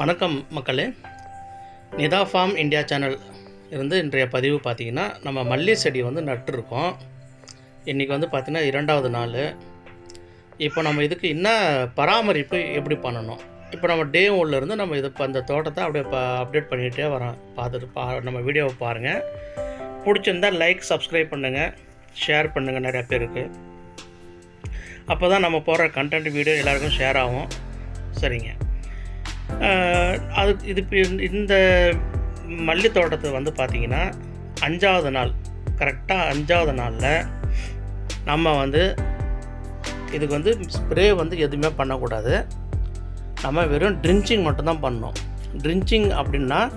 வணக்கம் மக்களே. Nita form India channel இருந்து இன்றைய பதிவு பார்த்திங்கன்னா நம்ம மல்லி செடி வந்து நட்டுருக்கோம். இன்றைக்கி வந்து பார்த்திங்கன்னா இரண்டாவது நாள். இப்போ நம்ம இதுக்கு என்ன பராமரிப்பு எப்படி பண்ணணும்? இப்போ நம்ம டே இருந்து நம்ம இது இப்போ அந்த தோட்டத்தை அப்படியே ப அப்டேட் பண்ணிகிட்டே வரோம். பார்த்துட்டு பா நம்ம வீடியோவை பாருங்கள் பிடிச்சிருந்தா லைக் சப்ஸ்கிரைப் பண்ணுங்கள் ஷேர் பண்ணுங்கள் நிறையா பேருக்கு. அப்போ தான் நம்ம போடுற கண்டென்ட் வீடியோ எல்லாருக்கும் ஷேர் ஆகும். சரிங்க. அது இது இந்த- மல்லி தோட்டத்தை வந்து பார்த்திங்கன்னா அஞ்சாவது நாள் கரெக்டாக அஞ்சாவது நாளில் நம்ம வந்து இதுக்கு வந்து ஸ்ப்ரே வந்து எதுவுமே பண்ணக்கூடாது. நம்ம வெறும் ட்ரின்ச்சிங் மட்டும்தான் பண்ணணும். ட்ரின்ச்சிங் அப்படின்னா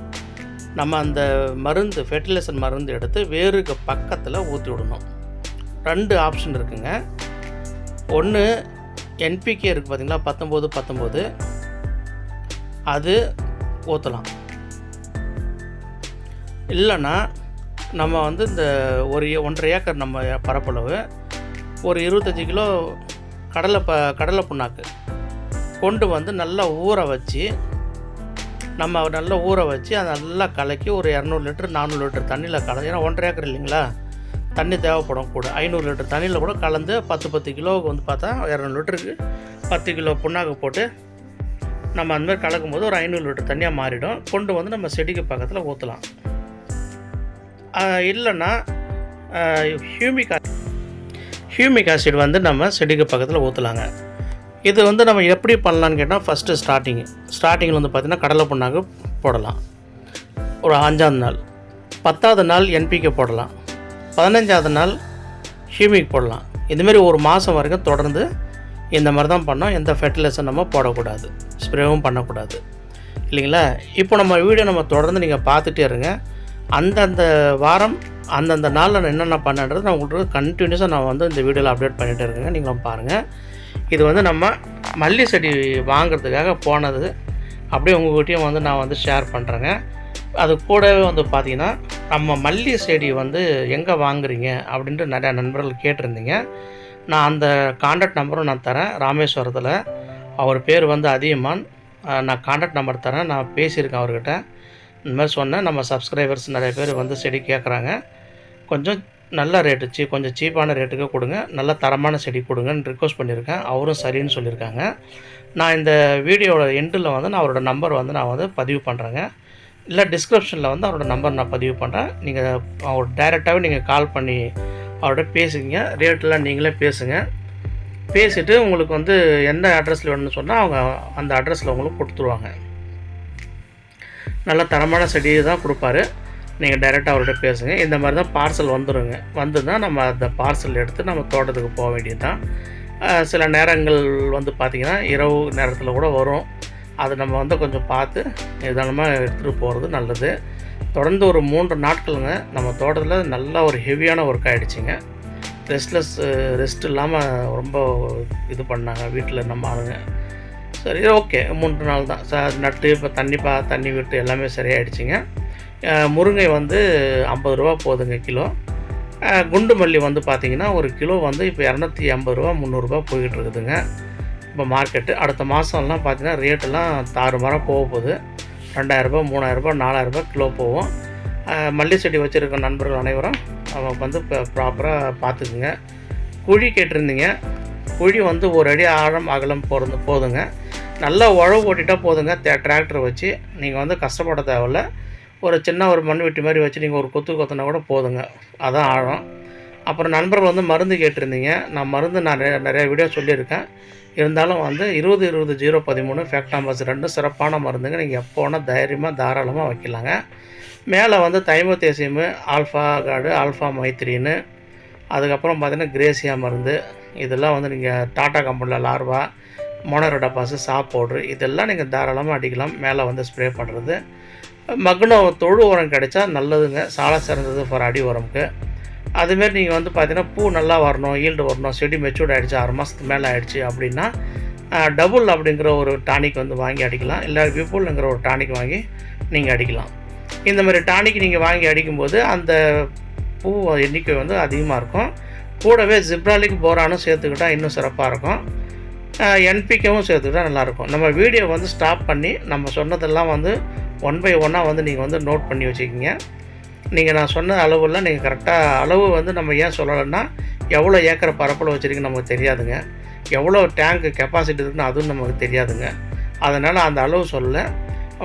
நம்ம அந்த மருந்து ஃபெர்டிலைசர் மருந்து எடுத்து வேருக்கு பக்கத்தில் ஊற்றி விடணும். ரெண்டு ஆப்ஷன் இருக்குங்க. ஒன்று என்பிகே இருக்குது பார்த்தீங்களா பத்தொம்போது பத்தொம்போது அது ஊற்றலாம் இல்லைன்னா நம்ம வந்து இந்த ஒரு ஏ- ஒன்றரை ஏக்கர் நம்ம பரப்பளவு ஒரு இருபத்தஞ்சி கிலோ கடலை ப கடலை புண்ணாக்கு கொண்டு வந்து நல்லா ஊற வச்சு நம்ம நல்லா ஊற வச்சு அதை நல்லா கலக்கி ஒரு இரநூறு லிட்டர் நானூறு லிட்டர் தண்ணியில் கலந்து ஏன்னா ஒன்றரை ஏக்கர் இல்லைங்களா? தண்ணி தேவைப்படும் கூட. ஐநூறு லிட்டர் தண்ணியில் கூட கலந்து பத்து பத்து கிலோவுக்கு வந்து பார்த்தா இரநூறு லிட்டருக்கு பத்து கிலோ புண்ணாக்கு போட்டு நம்ம அந்த மாதிரி கலக்கும் போது ஒரு ஐநூறு லிட்டர் தண்ணியாக மாறிடும். கொண்டு வந்து நம்ம செடிக்கு பக்கத்தில் ஊற்றலாம் இல்லைன்னா ஹியூமிக் ஹியூமிக் ஆசிட் வந்து நம்ம செடிக்கு பக்கத்தில் ஊற்றலாங்க இது வந்து நம்ம எப்படி பண்ணலான்னு கேட்டால் ஃபஸ்ட்டு ஸ்டார்டிங் ஸ்டார்டிங்கில் வந்து பார்த்திங்கன்னா கடலை புண்ணாக்கு போடலாம். ஒரு அஞ்சாவது நாள். பத்தாவது நாள் என்பிகே போடலாம். பதினஞ்சாவது நாள் ஹியூமிக் போடலாம். இதுமாரி ஒரு மாதம் வரைக்கும் தொடர்ந்து இந்த மாதிரி தான் பண்ணோம். எந்த ஃபெர்டிலைசர் நம்ம போடக்கூடாது. ஸ்ப்ரேவும் பண்ணக்கூடாது. இல்லைங்களா? இப்போ நம்ம வீடியோ நம்ம தொடர்ந்து நீங்கள் பார்த்துட்டே இருங்க. அந்தந்த வாரம் அந்தந்த நாளில் நான் என்னென்ன பண்ணுறது நான் உங்களுக்கு கண்டினியூஸாக நான் வந்து இந்த வீடியோவில் அப்டேட் பண்ணிகிட்டே இருக்கேங்க. நீங்களும் பாருங்கள் இது வந்து நம்ம மல்லி செடி வாங்குறதுக்காக போனது. அப்படியே உங்கள்கிட்டயும் வந்து நான் வந்து ஷேர் பண்ணுறேங்க அது கூடவே வந்து பார்த்திங்கன்னா நம்ம மல்லி செடி வந்து எங்கே வாங்குறீங்க? அப்படின்ட்டு நிறையா நண்பர்கள் கேட்டிருந்தீங்க. நான் அந்த காண்டாக்ட் நம்பரும் நான் தரேன். ராமேஸ்வரத்தில். அவர் பேர் வந்து அதியமான். நான் காண்டாக்ட் நம்பர் தரேன். நான் பேசியிருக்கேன் அவர்கிட்ட. இந்த மாதிரி சொன்னேன். நம்ம சப்ஸ்கிரைபர்ஸ் நிறைய பேர் வந்து செடி கேட்குறாங்க கொஞ்சம் நல்ல ரேட்டு சீ கொஞ்சம் சீப்பான ரேட்டுக்கு கொடுங்க. நல்ல தரமான செடி கொடுங்கன்னு ரிக்வஸ்ட் பண்ணியிருக்கேன். அவரும் சரின்னு சொல்லியிருக்காங்க. நான் இந்த வீடியோவோட எண்டில் வந்து நான் அவரோட நம்பர் வந்து நான் வந்து பதிவு பண்ணுறேங்க இல்லை டிஸ்கிரிப்ஷனில் வந்து அவரோட நம்பர் நான் பதிவு பண்ணுறேன் நீங்கள் அவர் டைரெக்டாகவே நீங்கள் கால் பண்ணி அவர்கிட்ட பேசுங்க. ரேட்டெலாம் நீங்களே பேசுங்கள் பேசிவிட்டு உங்களுக்கு வந்து எந்த அட்ரஸில் வேணும்னு சொன்னால் அவங்க அந்த அட்ரஸில் உங்களுக்கு கொடுத்துருவாங்க. நல்ல தரமான செடியை தான் கொடுப்பாரு. நீங்கள் டைரெக்டாக அவர்கிட்ட பேசுங்க. இந்த மாதிரி தான் பார்சல் வந்துடுங்க வந்து தான் நம்ம அந்த பார்சல் எடுத்து நம்ம தோட்டத்துக்கு போக வேண்டியது தான் சில நேரங்கள் வந்து பார்த்திங்கன்னா இரவு நேரத்தில் கூட வரும். அது நம்ம வந்து கொஞ்சம் பார்த்து நிதானமாக எடுத்துகிட்டு போகிறது நல்லது. தொடர்ந்து ஒரு மூன்று நாட்களுங்க நம்ம தோட்டத்தில் நல்ல ஒரு ஹெவியான ஒர்க் ஆகிடுச்சிங்க ரெஸ்ட்லெஸ் ரெஸ்ட் இல்லாமல் ரொம்ப இது பண்ணாங்க. வீட்டில் நம்ம ஆளுங்க. சரி ஓகே. மூன்று நாள் தான். ச நட்டு இப்போ தண்ணி பா தண்ணி விட்டு எல்லாமே சரியாயிடுச்சுங்க. முருங்கை வந்து ஐம்பது ரூபா போகுதுங்க கிலோ. குண்டு மல்லி வந்து பார்த்திங்கன்னா ஒரு கிலோ வந்து இப்போ இரநூத்தி ஐம்பது ரூபா முந்நூறுரூபா போய்கிட்டு இருக்குதுங்க. இப்போ மார்க்கெட்டு அடுத்த மாதம்லாம் பார்த்திங்கன்னா ரேட்டெல்லாம் தாறுமாறாக போக போகுது. ரெண்டாயிரரூபா மூணாயிரரூபா நாலாயிரரூபா கிலோ போகும். மல்லி செடி வச்சுருக்க நண்பர்கள் அனைவரும் வந்து ப்ராப்பராக பார்த்துக்குங்க குழி கேட்டிருந்தீங்க. குழி வந்து ஒரு அடி ஆழம் அகலம் போகிறது போதுங்க. நல்லா உழவு ஓட்டிட்டா போதுங்க டிராக்டர் வச்சு. நீங்கள் வந்து கஷ்டப்பட தேவையில்ல. ஒரு சின்ன ஒரு மண் வெட்டி மாதிரி வச்சு நீங்கள் ஒரு கொத்து கொத்துனா கூட போதுங்க. அதான் ஆழம். அப்புறம் நண்பர்கள் வந்து மருந்து கேட்டிருந்தீங்க. நான் மருந்து நான் நிறைய நிறைய வீடியோ சொல்லியிருக்கேன். இருந்தாலும் வந்து இருபது இருபது ஜீரோ பதிமூணு ஃபேக்டாம்பஸ் ரெண்டும் சிறப்பான மருந்துங்க. நீங்கள் எப்போ வேணால் தைரியமாக தாராளமாக வைக்கலாங்க. மேலே வந்து தைமத்தேசியமு ஆல்ஃபா கார்டு ஆல்ஃபா மைத்ரின்னு அதுக்கப்புறம் பார்த்திங்கன்னா கிரேசியா மருந்து இதெல்லாம் வந்து நீங்கள் டாட்டா கம்பெனியில் லார்வா மோனரோடப்பாஸு சாப் பவுட்ரு இதெல்லாம் நீங்கள் தாராளமாக அடிக்கலாம். மேலே வந்து ஸ்ப்ரே பண்ணுறது மக்னோ தொழு உரம் கிடைச்சா நல்லதுங்க. சாலை சிறந்தது ஃபார் அடி உரம்க்கு. அதுமாரி நீங்கள் வந்து பார்த்தீங்கன்னா பூ நல்லா வரணும் ஈல்டு வரணும் செடி மெச்சூர்ட் ஆகிடுச்சு ஆறு மாதத்துக்கு மேலே ஆகிடுச்சு அப்படின்னா டபுள் அப்படிங்கிற ஒரு டானிக் வந்து வாங்கி அடிக்கலாம். இல்லை விபுல்ங்கிற ஒரு டானிக் வாங்கி நீங்கள் அடிக்கலாம். இந்த மாதிரி டானிக் நீங்கள் வாங்கி அடிக்கும்போது அந்த பூ எண்ணிக்கை வந்து அதிகமாக இருக்கும். கூடவே ஜிப்ராலிக் போரானும் சேர்த்துக்கிட்டால் இன்னும் சிறப்பாக இருக்கும். என்பிக்கவும் சேர்த்துக்கிட்டா நல்லாயிருக்கும் நம்ம வீடியோ வந்து ஸ்டாப் பண்ணி நம்ம சொன்னதெல்லாம் வந்து ஒன் பை ஒன்னாக வந்து நீங்கள் வந்து நோட் பண்ணி வச்சுக்கிங்க. நீங்கள் நான் சொன்ன அளவுலாம் நீங்கள் கரெக்டாக அளவு வந்து நம்ம ஏன் சொல்லலைன்னா எவ்வளோ ஏக்கர் பரப்பில் வச்சுருக்கீங்க நமக்கு தெரியாதுங்க. எவ்வளோ டேங்க் கெப்பாசிட்டி இருக்குன்னு அதுவும் நமக்கு தெரியாதுங்க. அதனால் அந்த அளவு சொல்லலை.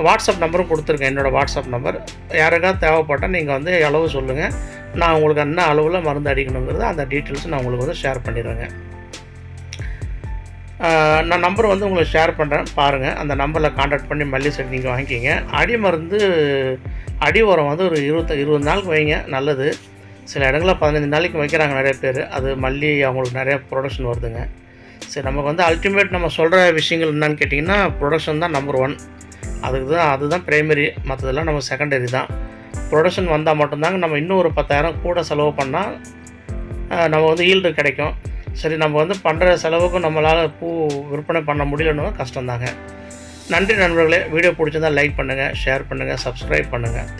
வாட்ஸ்அப் நம்பரும் கொடுத்துருக்கேன் என்னோடய வாட்ஸ்அப் நம்பர். யாருக்காவது தேவைப்பட்டால் நீங்கள் வந்து அளவு சொல்லுங்கள் நான் உங்களுக்கு என்ன அளவில் மருந்து அடிக்கணுங்கிறது அந்த டீட்டெயில்ஸ் நான் உங்களுக்கு வந்து ஷேர் பண்ணிடுறேங்க. நான் நம்பர் வந்து உங்களுக்கு ஷேர் பண்ணுறேன் பாருங்கள் அந்த நம்பரில் காண்டாக்ட் பண்ணி மல்லி செடி நீங்கள் வாங்கிக்கிங்க. அடி மருந்து அடி உரம் வந்து ஒரு இருபத்த இருபது நாளுக்கு வைங்க நல்லது. சில இடங்களில் பதினஞ்சு நாளைக்கு வைக்கிறாங்க நிறைய பேர். அது மல்லி அவங்களுக்கு நிறைய ப்ரொடக்ஷன் வருதுங்க. சரி நமக்கு வந்து அல்டிமேட் நம்ம சொல்கிற விஷயங்கள் என்னன்னு கேட்டிங்கன்னா ப்ரொடக்ஷன் தான் நம்பர் ஒன் அதுக்கு தான் அதுதான் ப்ரைமரி மற்றதெல்லாம் நம்ம செகண்டரி தான். ப்ரொடக்ஷன் வந்தால் மட்டும்தாங்க நம்ம இன்னும் ஒரு பத்தாயிரம் கூட செலவு பண்ணால் நம்ம வந்து ஈல்டு கிடைக்கும். சரி நம்ம வந்து பண்ணுற செலவுக்கு நம்மளால் பூ விற்பனை பண்ண முடியலன்னு கஷ்டம்தாங்க. நன்றி நண்பர்களே. வீடியோ பிடிச்சிருந்தா லைக் பண்ணுங்கள் ஷேர் பண்ணுங்கள் சப்ஸ்கிரைப் பண்ணுங்கள் தேங்க்